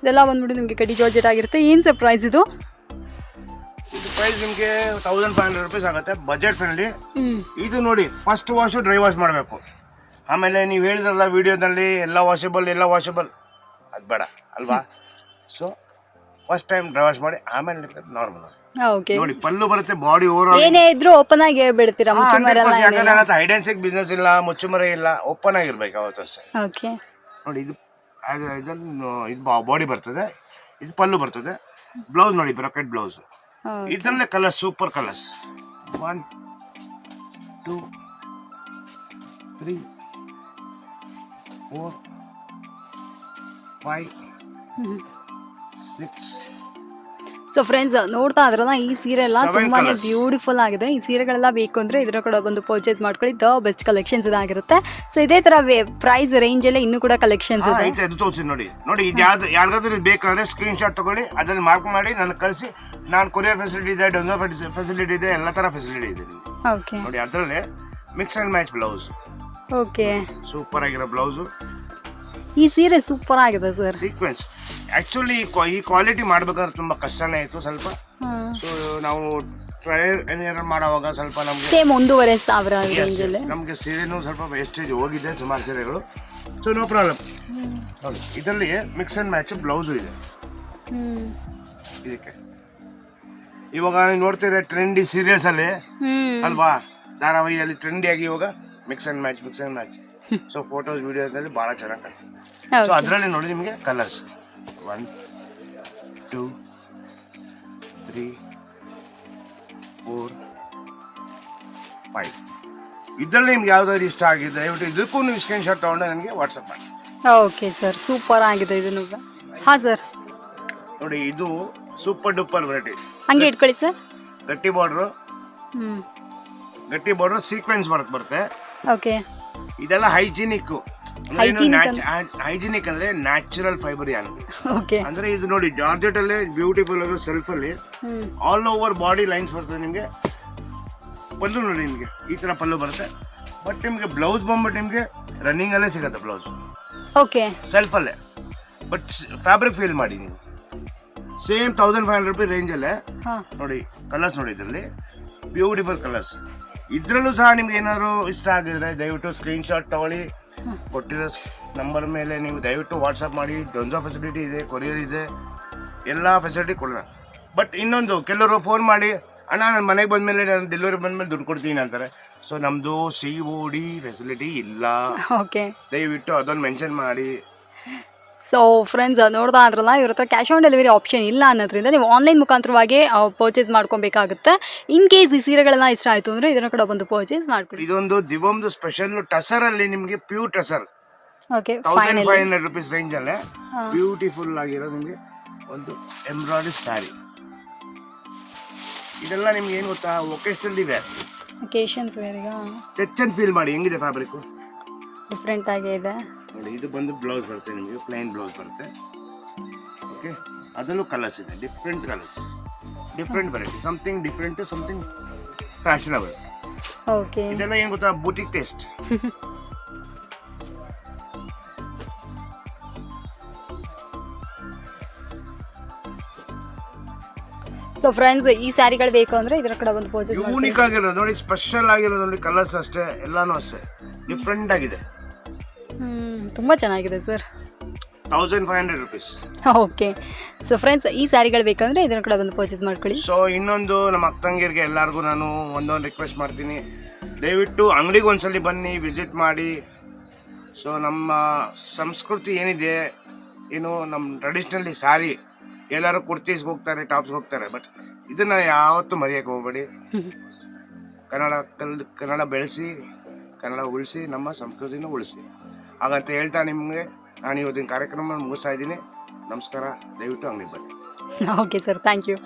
ಇದೆಲ್ಲ ಬಂದ್ಬಿಟ್ಟು ನಿಮಗೆ ಕಡ್ಡಿ ಜಾರ್ಜೆಟ್ ಆಗಿರುತ್ತೆ. ಏನು ಸರ್ ಪ್ರೈಸ್ ಇದು? ಇದು ಪ್ರೈಸ್ ನಿಮಗೆ ತೌಸಂಡ್ ಫೈವ್ ಹಂಡ್ರೆಡ್ ರುಪೀಸ್ ಆಗುತ್ತೆ ಬಜೆಟ್ ಫ್ರೆಂಡ್ಲಿ ಇದು ನೋಡಿ ಫಸ್ಟ್ ವಾಶು ಡ್ರೈ ವಾಶ್ ಮಾಡಬೇಕು. ಆಮೇಲೆ ನೀವು ಹೇಳಿದ್ರಲ್ಲ ವಿಡಿಯೋದಲ್ಲಿ ಎಲ್ಲ ವಾಷಬಲ್ ಎಲ್ಲ ವಾಷಬಲ್ ಅದು ಬೇಡ ಅಲ್ವಾ? So first time dry wash ಮಾಡಿ ಆಮೇಲೆ ನಾರ್ಮಲ್ ಓಕೆ ನೋಡಿ ಪಲ್ಲು ಬರುತ್ತೆ ಬಾಡಿ ಓವರ್ ಏನೇ ಇದ್ರೂ ಓಪನ್ ಆಗಿ ಹೇಳ್ಬಿಡ್ತೀರಾ ಮುಚ್ಚುಮರೆಲ್ಲ ಯಾಕಂದ್ರೆ ಬಿಸ್ನೆಸ್ ಇಲ್ಲ ಮುಚ್ಚುಮರ ಇಲ್ಲ ಓಪನ್ ಆಗಿರ್ಬೇಕು ಅವತ್ತು ಅಷ್ಟೇ ಓಕೆ ನೋಡಿ ಇದು ಇದನ್ನು ಇದು ಬಾಡಿ ಬರ್ತದೆ ಇದು ಪಲ್ಲು ಬರ್ತದೆ ಬ್ಲೌಸ್ ನೋಡಿ ಬ್ರೊಕೆಟ್ ಬ್ಲೌಸ್ ಇದರಲ್ಲೇ colours super colours one two three four five six so friends ನೋಡ್ತಾ ಇದ್ರಲ್ಲ ಈ ಸೀರೆ ಎಲ್ಲ ತುಂಬಾನೇ ಬ್ಯೂಟಿಫುಲ್ ಆಗಿದೆ. ಈ ಸೀರೆಗಳೆಲ್ಲ ಬೇಕು ಅಂದ್ರೆ ಇದರ ಕೂಡ ಬಂದು ಪರ್ಚೇಸ್ ಮಾಡ್ಕೊಳ್ಳಿ. ದ ಬೆಸ್ಟ್ ಕಲೆಕ್ಷನ್ಸ್ ಇದಾಗಿರುತ್ತೆ. ಸೊ ಇದೇ ತರ ಪ್ರೈಸ್ ರೇಂಜ್ ಅಲ್ಲಿ ಇನ್ನೂ ಕೂಡ ಕಲೆಕ್ಷನ್ಸ್ ಇದೆ. ಐತೆ ಅದು ತೋರಿಸಿ ನೋಡಿ. ನೋಡಿ ಇದು ಯಾವ್ದು ಯಾರಿಗಾದ್ರೂ ಬೇಕಾದ್ರೆ ಸ್ಕ್ರೀನ್ ಶಾಟ್ ತಗೊಳ್ಳಿ. ಅದನ್ನು ಮಾರ್ಕ್ ಮಾಡಿ ನನಗೆ ಕಳಿಸಿ. ನಾನು ಕೊರಿಯರ್ ಫೆಸಿಲಿಟಿ ಇದೆ ಡೊನ್ಸೋ ಫೆಸಿಲಿಟಿ ಇದೆ ಎಲ್ಲ ತರ ಫೆಸಿಲಿಟಿ ಇದೆ ಓಕೆ ನೋಡಿ ಅದರಲ್ಲೇ mix and match blouse okay super ಆಗಿರೋ ಬ್ಲೌಸು ಈ ಸೀರೆ ಸೂಪರ್ ಆಗಿದೆ ಸರ್ ಸೀಕ್ವೆನ್ಸ್ ಆಕ್ಚುಲಿ ಈ ಕ್ವಾಲಿಟಿ ಮಾಡ್ಬೇಕಾದ್ರೆ ತುಂಬಾ ಕಷ್ಟನೇ ಇತ್ತು ಸ್ವಲ್ಪ. ಸೊ ನಾವು ಟ್ರಯಲ್ ಮಾಡೋವಾಗ ಸ್ವಲ್ಪ ನಮಗೆ ಸೇಮ್ ಒಂದೂವರೆ ಸಾವಿರ ನಮಗೆ ಸೀರೆನೂ ಸ್ವಲ್ಪ ವೇಸ್ಟೇಜ್ ಹೋಗಿದೆ ಸುಮಾರು ಸೀರೆಗಳು. ಸೊ ನೋ ಪ್ರಾಬ್ಲಮ್ ನೋಡಿ ಇದರಲ್ಲಿ ಮಿಕ್ಸ್ ಅಂಡ್ ಮ್ಯಾಚ್ ಬ್ಲೌಸು ಇದೆ. ಇದಕ್ಕೆ. ಇವಾಗ ನೀವು ನೋಡ್ತಿದ್ರೆ ಟ್ರೆಂಡಿ ಸೀರಿಯಲ್ಸ್ ಅಲ್ಲಿ ಅಲ್ವಾ? ಧಾರಾವಾಹಿಯಲ್ಲಿ ಟ್ರೆಂಡಿ ಆಗಿ ಇವಾಗ mix and match mix and match so photos ವಿಡಿಯೋದಲ್ಲಿ ಭಾಳ ಚೆನ್ನಾಗಿ ಕಾಣಿಸುತ್ತೆ. ಸೊ. ಅದರಲ್ಲಿ ನೋಡಿ ನಿಮಗೆ colours one two three four five ಇದರಲ್ಲಿ ನಿಮ್ಗೆ ಯಾವ್ದಾದ್ರು ಇಷ್ಟ ಆಗಿದೆ? ದಯವಿಟ್ಟು ಇದಕ್ಕೂ ನೀವು ಸ್ಕ್ರೀನ್ ಶಾಟ್ ತೊಗೊಂಡು ನನಗೆ ವಾಟ್ಸಪ್ ಮಾಡಿ. ಓಕೆ ಸರ್ ಸೂಪರ್ ಆಗಿದೆ ಇದನ್ನು ಹಾ ಸರ್ ನೋಡಿ ಇದು ಸೂಪರ್ ಡೂಪರ್ ವೆರೈಟಿ ಹಂಗೆ ಇಟ್ಕೊಳ್ಳಿ ಸರ್ ಗಟ್ಟಿ ಬಾರ್ಡ್ರು ಹ್ಮ್. ಗಟ್ಟಿ ಬಾರ್ಡರ್ ಸೀಕ್ವೆನ್ಸ್ ವರ್ಕ್ ಬರುತ್ತೆ. ಓಕೆ ಇದೆಲ್ಲ ಹೈಜಿನಿಕ್. ಹೈಜಿನಿಕ್ ಅಂದ್ರೆ ನ್ಯಾಚುರಲ್ ಫೈಬರ್ ಯಾನ್ ಓಕೆ. ಅಂದ್ರೆ ಇದು ನೋಡಿ ಜಾರ್ಜೆಟ್ ಅಲ್ಲಿ ಬ್ಯೂಟಿಫುಲ್ ಆಗಿ ಸೆಲ್ಫ್ ಅಲ್ಲಿ ಆಲ್ ಓವರ್ ಬಾಡಿ ಲೈನ್ಸ್ ಬರ್ತದೆ ನಿಮಗೆ. ಪಲ್ಲು ನೋಡಿ ನಿಮಗೆ ಈ ತರ ಪಲ್ಲು ಬರುತ್ತೆ. ಬಟ್ ನಿಮಗೆ ಬ್ಲೌಸ್ ಬಂದ್ಬಿಟ್ಟು ನಿಮಗೆ ರನ್ನಿಂಗ್ ಅಲ್ಲೇ ಸಿಗುತ್ತೆ ಬ್ಲೌಸ್ ಓಕೆ. ಸೆಲ್ಫ್ ಅಲ್ಲೇ. ಬಟ್ ಫ್ಯಾಬ್ರಿಕ್ ಫೀಲ್ ಮಾಡಿ ನೀವು. Same thousand five hundred rupees ರೇಂಜಲ್ಲೇ ನೋಡಿ ಕಲರ್ಸ್ ನೋಡಿ ಇದರಲ್ಲಿ. ಬ್ಯೂಟಿಫುಲ್ ಕಲರ್ಸ್ ಇದರಲ್ಲೂ ಸಹ ನಿಮ್ಗೆ ಏನಾದ್ರು ಇಷ್ಟ ಆಗಿದ್ರೆ ದಯವಿಟ್ಟು ಸ್ಕ್ರೀನ್ ಶಾಟ್ ತಗೊಳ್ಳಿ. ಕೊಟ್ಟಿರೋ ನಂಬರ್ ಮೇಲೆ ನೀವು ದಯವಿಟ್ಟು ವಾಟ್ಸಪ್ ಮಾಡಿ. ಡೊನ್ಸೋ ಫೆಸಿಲಿಟಿ ಇದೆ ಕೊರಿಯರ್ ಇದೆ. ಎಲ್ಲ ಫೆಸಿಲಿಟಿ ಕೊಡೋಣ. ಬಟ್ ಇನ್ನೊಂದು ಕೆಲವರು ಫೋನ್ ಮಾಡಿ ಅಣ್ಣ ನನ್ನ ಮನೆಗೆ ಬಂದಮೇಲೆ ನಾನು ಡೆಲಿವರಿ ಬಂದಮೇಲೆ ದುಡ್ಡು ಕೊಡ್ತೀನಿ ಅಂತಾರೆ. ಸೊ ನಮ್ಮದು ಸಿ ಓ ಡಿ ಫೆಸಿಲಿಟಿ ಇಲ್ಲ. ಓಕೆ ದಯವಿಟ್ಟು ಅದೊಂದು ಮೆನ್ಷನ್ ಮಾಡಿ. ಸೊ ಫ್ರೆಂಡ್ಸ್ ನೋಡ್ತಾ ಅದ್ರಲ್ಲ ಇವ್ರ ಹತ್ರ ಕ್ಯಾಶ್ ಆನ್ ಡೆಲಿವರಿ ಆಪ್ಷನ್ ಇಲ್ಲ ಅನ್ನೋದ್ರಿಂದ ನೀವು ಆನ್ಲೈನ್ ಮುಖಾಂತರವಾಗಿ ಪರ್ಚೇಸ್ ಮಾಡ್ಕೊಬೇಕಾಗುತ್ತೆ. ಇನ್ ಕೇಸ್ ಈ ಸೀರೆಗಳೆಲ್ಲ ಇಷ್ಟ ಆಯಿತು ಅಂದರೆ ಇದನ್ನ ಕೂಡ ಬಂದು ಪರ್ಚೇಸ್ ಮಾಡ್ಕೊಳ್ಳಿ ಇದೊಂದು ದಿವಂದು ಸ್ಪೆಷಲ್ ಟಸರ್ ಅಲ್ಲಿ ನಿಮಗೆ pure tussar. Okay thousand final five hundred rupees range ಅಲ್ಲೇ. ಬ್ಯೂಟಿಫುಲ್ ಆಗಿರೋ ನಿಮಗೆ ಒಂದು ಎಂಬ್ರಾಯ್ಡ್ರಿ ಸ್ಯಾರಿ ಇದೆಲ್ಲ ನಿಮ್ಗೆ ಏನು ಗೊತ್ತಾ? ಒಕೇಶನಲ್ ಇದೆ. ಒಕೇಶನ್ಸ್ ವೇರಿಗ ಟಚ್ ಅಂಡ್ ಫೀಲ್ ಮಾಡಿ. ಹೆಂಗಿದೆ ಫ್ಯಾಬ್ರಿಕ್ ಡಿಫ್ರೆಂಟ್ ಆಗಿದೆ ನೋಡಿ ಇದು ಬಂದು ಬ್ಲೌಸ್ ಬರುತ್ತೆ ನಿಮಗೆ ಪ್ಲೈನ್ ಬ್ಲೌಸ್ ಬರುತ್ತೆ. ಓಕೆ ಅದರಲ್ಲೂ ಕಲರ್ಸ್ ಇದೆ different colours different variety something different something fashionable okay ಇದೆಲ್ಲ ಏನು ಗೊತ್ತಾ? ಬೂಟಿಕ್ ಟೇಸ್ಟ್ ಸೊ ಫ್ರೆಂಡ್ಸ್ ಈ ಸ್ಯಾರಿಗಳು ಬೇಕು ಅಂದ್ರೆ ಇದರ ಕಡೆ ಒಂದು ಪರ್ಚೇಸ್ ಯೂನಿಕ್ ಆಗಿರೋದು ನೋಡಿ ಸ್ಪೆಷಲ್ ಆಗಿರೋದು ನೋಡಿ ಕಲರ್ಸ್ ಅಷ್ಟೇ ಎಲ್ಲಾನು ಅಷ್ಟೇ. ಡಿಫ್ರೆಂಟ್ ಆಗಿದೆ. ತುಂಬ ಚೆನ್ನಾಗಿದೆ sir. Thousand five hundred rupees okay. So friends ಈ ಸ್ಯಾರಿಗಳು ಬೇಕಂದ್ರೆ ಇದನ್ನು ಕೂಡ ಬಂದು ಪರ್ಚೇಸ್ ಮಾಡ್ಕೊಳ್ಳಿ. ಸೊ ಇನ್ನೊಂದು ನಮ್ಮ ಅಕ್ಕಂಗಿರಿಗೆ ಎಲ್ಲರಿಗೂ ನಾನು ಒಂದೊಂದು ರಿಕ್ವೆಸ್ಟ್ ಮಾಡ್ತೀನಿ. ದಯವಿಟ್ಟು ಅಂಗಡಿಗೆ ಒಂದ್ಸಲಿ ಬನ್ನಿ ವಿಸಿಟ್ ಮಾಡಿ. ಸೊ ನಮ್ಮ ಸಂಸ್ಕೃತಿ ಏನಿದೆ ಏನು ನಮ್ಮ ಟ್ರೆಡಿಷ್ನಲಿ ಸಾರಿ ಎಲ್ಲರೂ ಕುರ್ತೀಸ್ಗೆ ಹೋಗ್ತಾರೆ ಟಾಪ್ಸ್ಗೆ ಹೋಗ್ತಾರೆ ಬಟ್ ಇದನ್ನು ಯಾವತ್ತೂ ಮರೆಯೋಕ್ಕೆ ಹೋಗಬೇಡಿ. ಕನ್ನಡ ಕಲ್ ಕನ್ನಡ ಬೆಳೆಸಿ ಕನ್ನಡ ಉಳಿಸಿ ನಮ್ಮ ಸಂಸ್ಕೃತಿನ ಉಳಿಸಿ. ಹಾಗಂತ ಹೇಳ್ತಾ ನಿಮಗೆ ನಾನು ಇವತ್ತಿನ ಕಾರ್ಯಕ್ರಮ ಮುಗಿಸ್ತಾ ಇದ್ದೀನಿ. ನಮಸ್ಕಾರ. ದಯವಿಟ್ಟು ಅಂಗಡಿ ಬನ್ನಿ. Okay sir thank you